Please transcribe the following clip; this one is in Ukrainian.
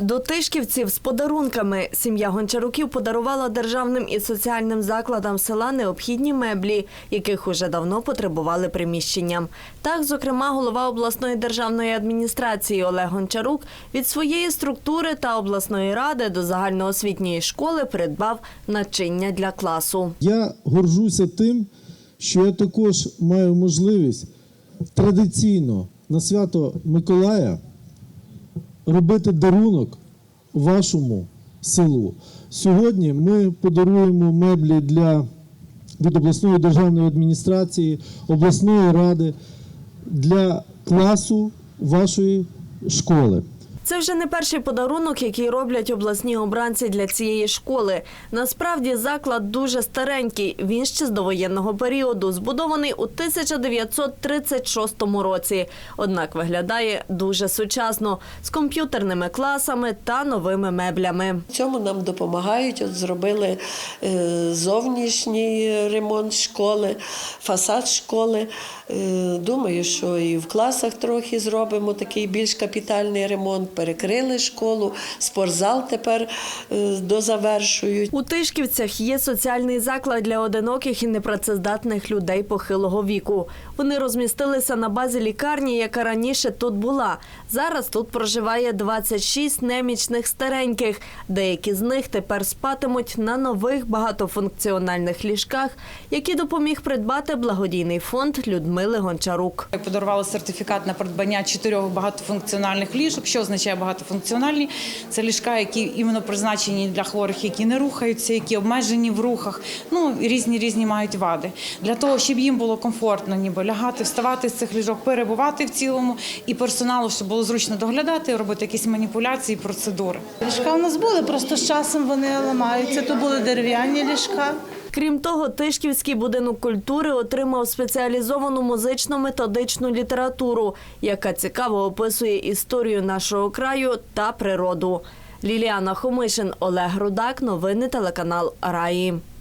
До тишківців з подарунками сім'я Гончаруків подарувала державним і соціальним закладам села необхідні меблі, яких уже давно потребували приміщенням. Так, зокрема, голова обласної державної адміністрації Олег Гончарук від своєї структури та обласної ради до загальноосвітньої школи придбав начиння для класу. Я горжуся тим, що я також маю можливість традиційно на свято Миколая робити дарунок вашому селу. Сьогодні ми подаруємо меблі для від обласної державної адміністрації, обласної ради для класу вашої школи. Це вже не перший подарунок, який роблять обласні обранці для цієї школи. Насправді заклад дуже старенький. Він ще з довоєнного періоду, збудований у 1936 році. Однак виглядає дуже сучасно з комп'ютерними класами та новими меблями. Цьому нам допомагають. От зробили е, зовнішній ремонт школи, фасад школи. Е, Думаю, що і в класах трохи зробимо такий більш капітальний ремонт. Перекрили школу, спортзал тепер е, дозавершують. У Тишківцях є соціальний заклад для одиноких і непрацездатних людей похилого віку. Вони розмістилися на базі лікарні, яка раніше тут була. Зараз тут проживає 26 немічних стареньких. Деякі з них тепер спатимуть на нових багатофункціональних ліжках, які допоміг придбати благодійний фонд Людмили Гончарук. Подарували сертифікат на придбання чотирьох багатофункціональних ліжок. Що означає багатофункціональні? Це ліжка, які іменно призначені для хворих, які не рухаються, які обмежені в рухах. Ну різні різні мають вади. Для того, щоб їм було комфортно, ніби лягати, вставати з цих ліжок, перебувати в цілому, і персоналу, щоб було зручно доглядати, робити якісь маніпуляції, процедури. Ліжка у нас були, просто з часом вони ламаються. То були дерев'яні ліжка. Крім того, Тишківський будинок культури отримав спеціалізовану музично-методичну літературу, яка цікаво описує історію нашого краю та природу. Ліліана Хомишин, Олег Рудак, новини телеканал Раї.